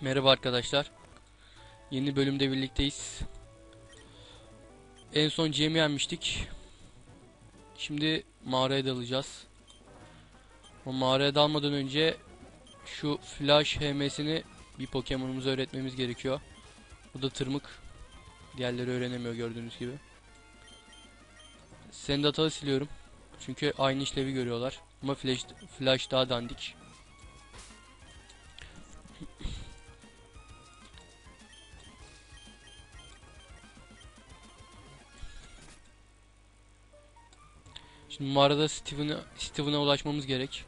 Merhaba arkadaşlar. Yeni bölümde birlikteyiz. En son Cem'i yenmiştik. Şimdi mağaraya dalacağız. O mağaraya dalmadan önce şu flash HM'sini bir Pokemon'umuza öğretmemiz gerekiyor. Bu da tırmık. Diğerleri öğrenemiyor gördüğünüz gibi. Sendata'yı siliyorum. Çünkü aynı işlevi görüyorlar. Ama flash, flash daha dandik. Şimdi mağarada Steven'a Steven'a ulaşmamız gerek.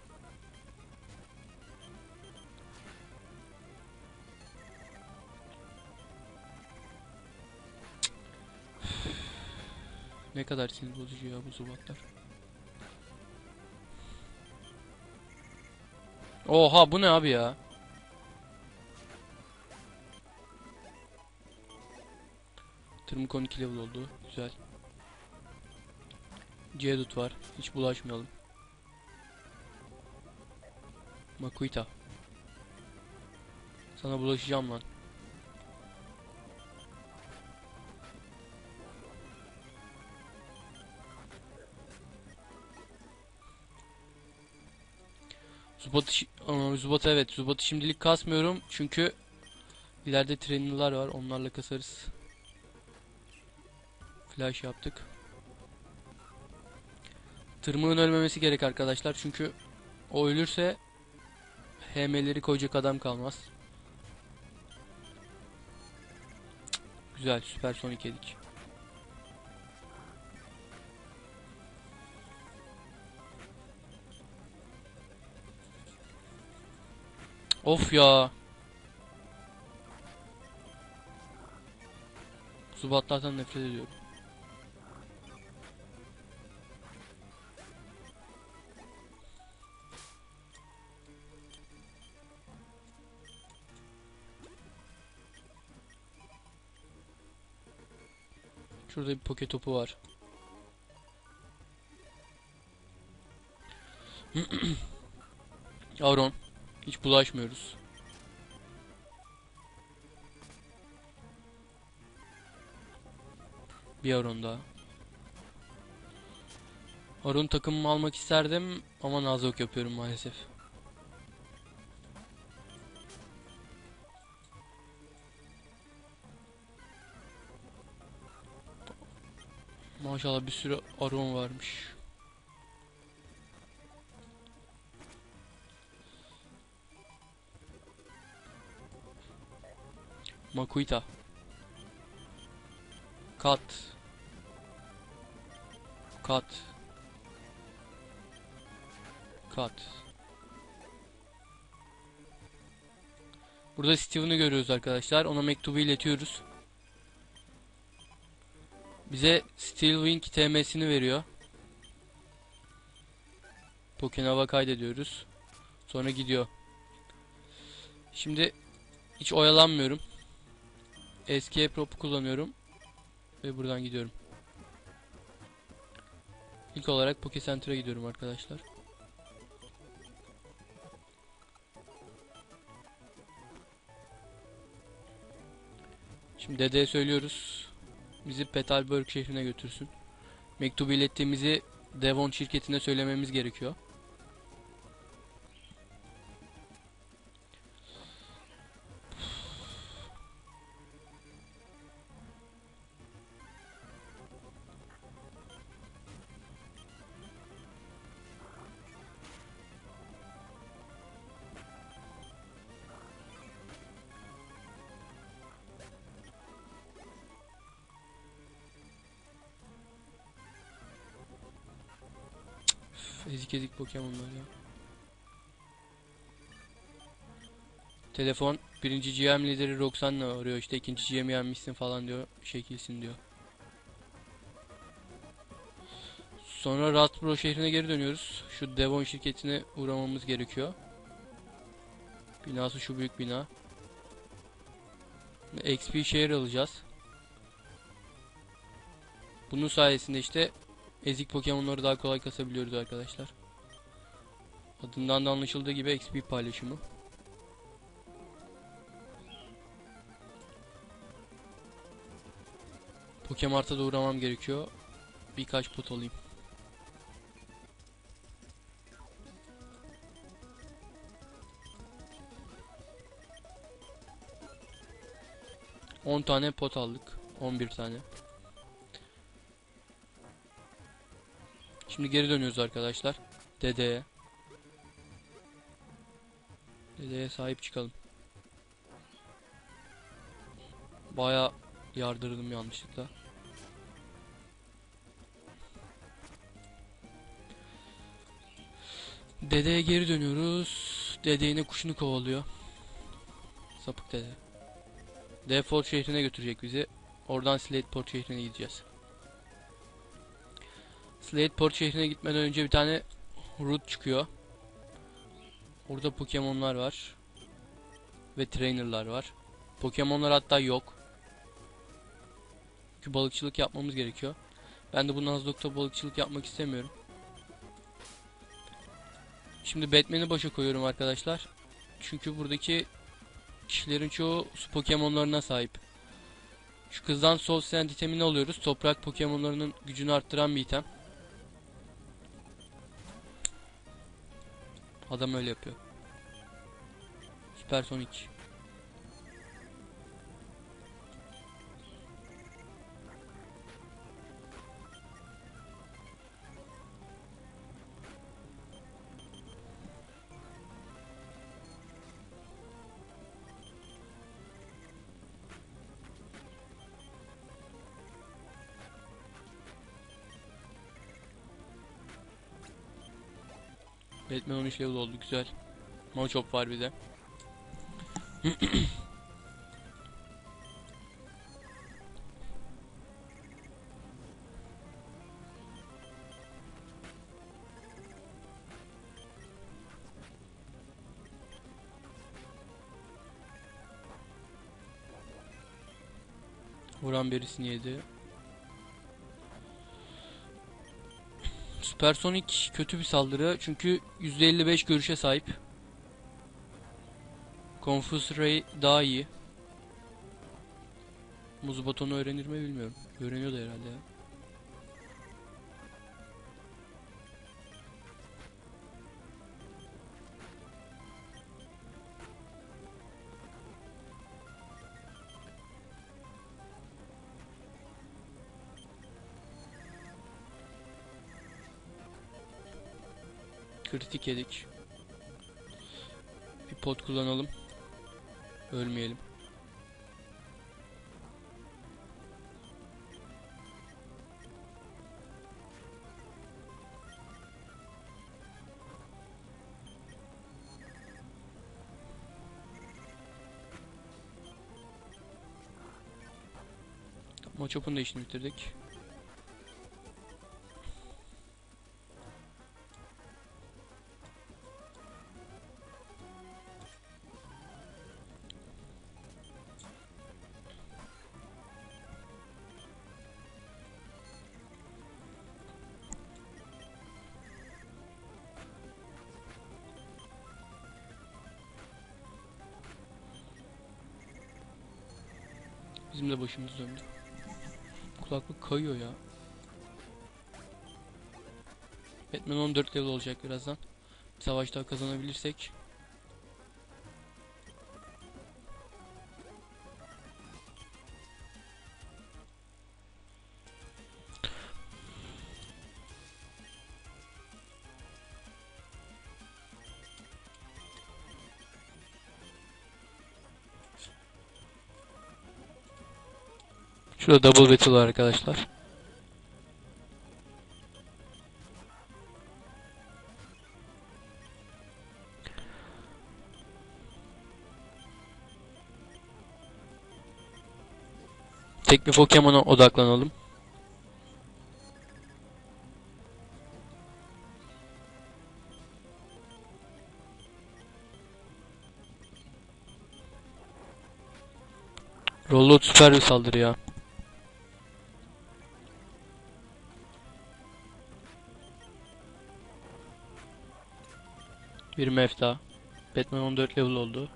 ne kadar sinir bozucu ya bu zubatlar. Oha bu ne abi ya? Tırmık 12 level oldu. Güzel. Cedut var. Hiç bulaşmayalım. Makuita. Sana bulaşacağım lan. Zubat'ı Zubat'ı evet Zubat'ı şimdilik kasmıyorum çünkü ileride training'lar var onlarla kasarız. Flash yaptık. Tırmığın ölmemesi gerek arkadaşlar çünkü o ölürse HM'leri koyacak adam kalmaz. Güzel süper sonik yedik. Of ya. Zubatlardan nefret ediyorum. Şurada bir poke topu var. Auron. Hiç bulaşmıyoruz. Bir Auron daha. Auron takımımı almak isterdim ama nazok yapıyorum maalesef. Maşallah bir sürü Auron varmış. Makuita. Kat. Kat. Kat. Burada Steven'ı görüyoruz arkadaşlar. Ona mektubu iletiyoruz. Bize Steel Wing TM'sini veriyor. Pokenava kaydediyoruz. Sonra gidiyor. Şimdi hiç oyalanmıyorum. Escape rope'u kullanıyorum. Ve buradan gidiyorum. İlk olarak Poke Center'a gidiyorum arkadaşlar. Şimdi dedeye söylüyoruz. Bizi Petalburg şehrine götürsün. Mektubu ilettiğimizi Devon şirketine söylememiz gerekiyor. Ezik ezik Pokemon'lar ya. Telefon birinci GM lideri Roxanne'la arıyor işte ikinci GM'i yenmişsin falan diyor şekilsin diyor. Sonra Ratbro şehrine geri dönüyoruz. Şu Devon şirketine uğramamız gerekiyor. Binası şu büyük bina. XP şehir alacağız. Bunun sayesinde işte ezik Pokemon'ları daha kolay kasabiliyoruz arkadaşlar. Adından da anlaşıldığı gibi XP paylaşımı. Pokemart'a da uğramam gerekiyor. Birkaç pot alayım. On tane pot aldık. On bir tane. Şimdi geri dönüyoruz arkadaşlar. Dedeye. Dedeye sahip çıkalım. Baya yardırdım yanlışlıkla. Dedeye geri dönüyoruz. Dede yine kuşunu kovalıyor. Sapık dede. Default şehrine götürecek bizi. Oradan Slateport şehrine gideceğiz. Slateport şehrine gitmeden önce bir tane route çıkıyor. Orada Pokemon'lar var. Ve trainer'lar var. Pokemon'lar hatta yok. Çünkü balıkçılık yapmamız gerekiyor. Ben de bu Nuzlocke'da balıkçılık yapmak istemiyorum. Şimdi Batman'i başa koyuyorum arkadaşlar. Çünkü buradaki kişilerin çoğu su Pokemon'larına sahip. Şu kızdan Soul Sand itemini alıyoruz. Toprak Pokemon'larının gücünü arttıran bir item. Adam öyle yapıyor. Süpersonik. 13 level oldu güzel. Machop var bir de. Vuran birisini yedi. Süpersonik kötü bir saldırı çünkü %55 görüşe sahip. Confuse Ray daha iyi. Muz batonu öğrenir mi bilmiyorum. Öğreniyor da herhalde ya. Kritik yedik. Bir pot kullanalım. Ölmeyelim. Machop'un da işini bitirdik. Bizim de başımız döndü. Kulaklık kayıyor ya. Batman 14 level olacak birazdan. Bir savaş daha kazanabilirsek. Şurada double battle arkadaşlar. Tek bir Pokemon'a odaklanalım. Rollout süper bir saldırı ya. Bir mef daha. Batman 14 level oldu.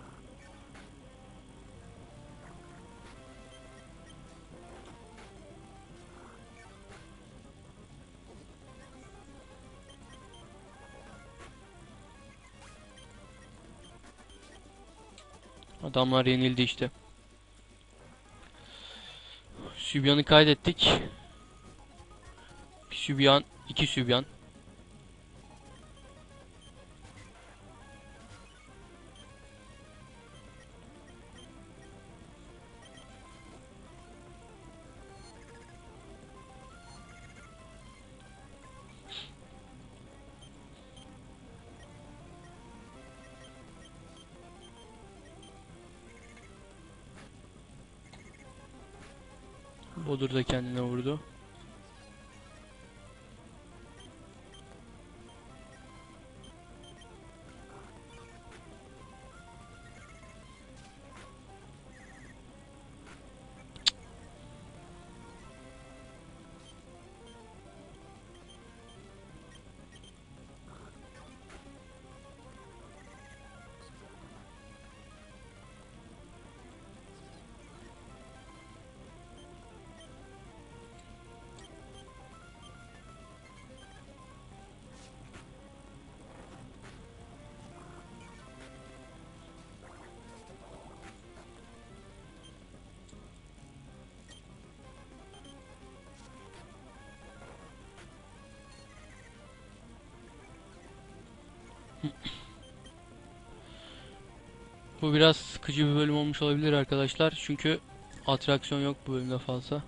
Adamlar yenildi işte. Sübyan'ı kaydettik. Bir sübyan, iki sübyan. Bodur da kendine vurdu. Bu biraz sıkıcı bir bölüm olmuş olabilir arkadaşlar. Çünkü atraksiyon yok bu bölümde fazla.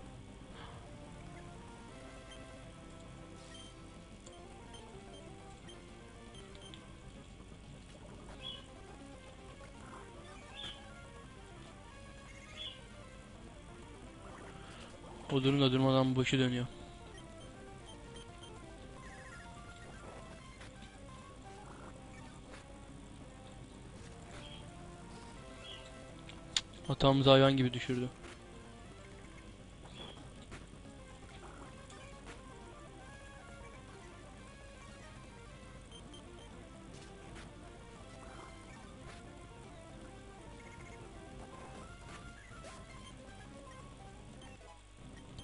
O durumda durmadan başı dönüyor. Hatamızı hayvan gibi düşürdü.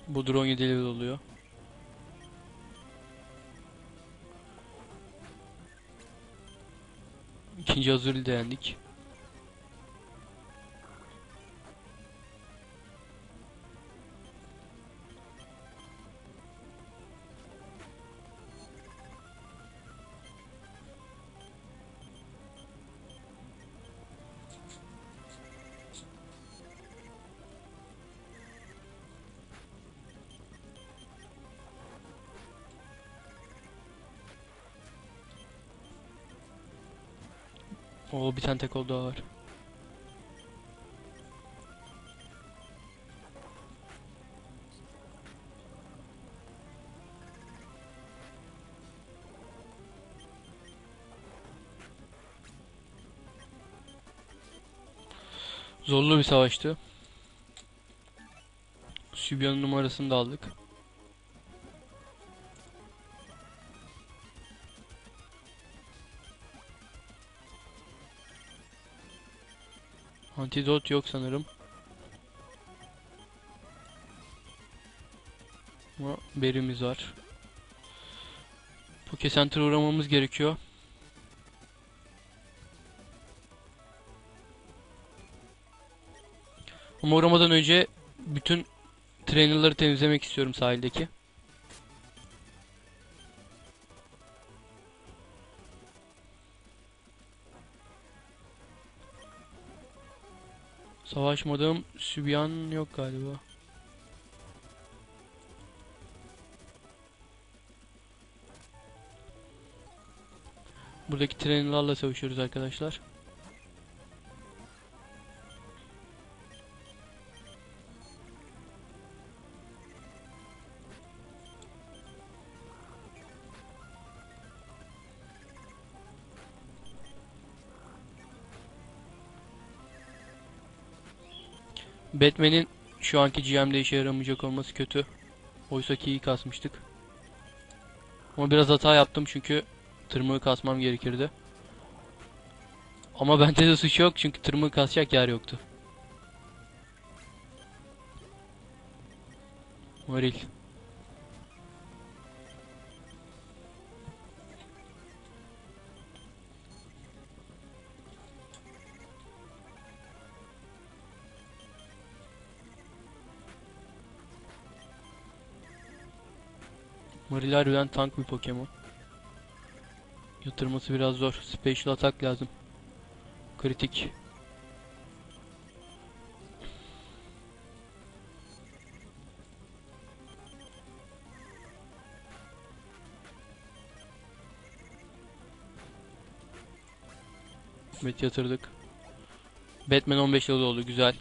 Bu drone 7 level oluyor. İkinci hazırlı beğendik. Oo bir tane tek oldu var. Zorlu bir savaştı. Sübyan'ın numarasını da aldık. Antidot yok sanırım. Ama berimiz var. Poke Center'a uğramamız gerekiyor. Ama uğramadan önce bütün trainerları temizlemek istiyorum sahildeki. Savaşmadığım Sübyan yok galiba. Buradaki trainerlarla savaşıyoruz arkadaşlar. Batman'in şu anki GM'de işe yaramayacak olması kötü. Oysa ki iyi kasmıştık. Ama biraz hata yaptım çünkü tırmığı kasmam gerekirdi. Ama bende de suç yok çünkü tırmığı kasacak yer yoktu. Varil. Maril harbiden tank bir Pokemon. Yatırması biraz zor. Special atak lazım. Kritik. Evet yatırdık. Batman 15 yılı oldu güzel.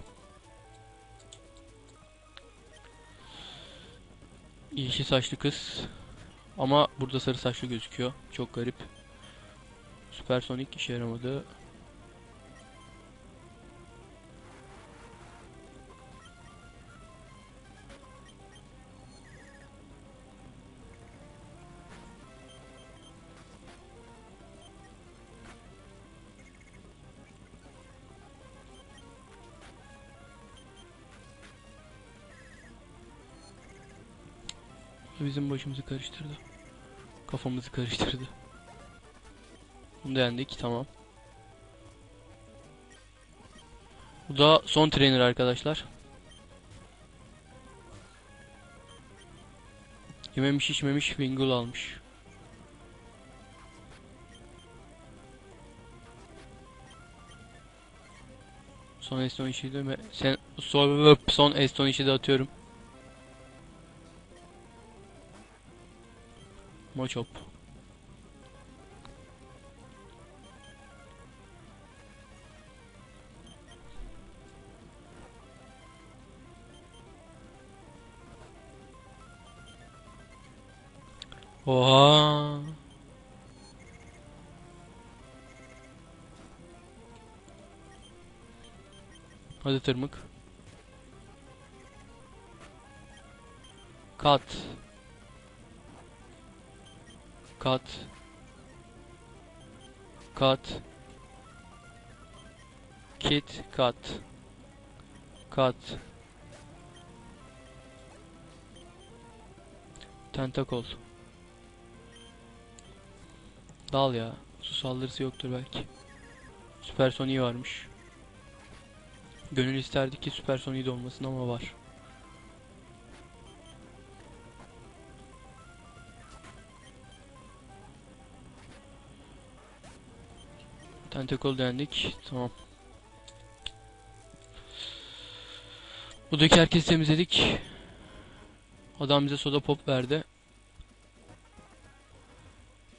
Yeşil saçlı kız. Ama burada sarı saçlı gözüküyor. Çok garip. Süpersonik işe yaramadı. Bizim başımızı karıştırdı. Kafamızı karıştırdı. Bunu da yendik tamam. Bu da son trainer arkadaşlar. Yememiş içmemiş Wingull almış. Son Eston işi de? Sen son, son Eston işi de atıyorum. Mochop. Oha. Hadi tırmık. Kat. Kat. Kat. Kit kat. Kat. Tentakol. Dal ya. Su saldırısı yoktur belki. Süpersoniği varmış. Gönül isterdi ki süpersoniği de olmasın ama var. Tentakol dendik. Tamam. Buradaki herkesi temizledik. Adam bize soda pop verdi.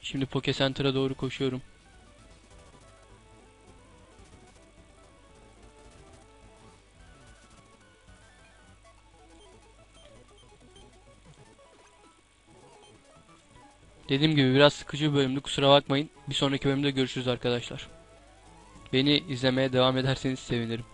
Şimdi Poke Center'a doğru koşuyorum. Dediğim gibi biraz sıkıcı bir bölümdü kusura bakmayın. Bir sonraki bölümde görüşürüz arkadaşlar. Beni izlemeye devam ederseniz sevinirim.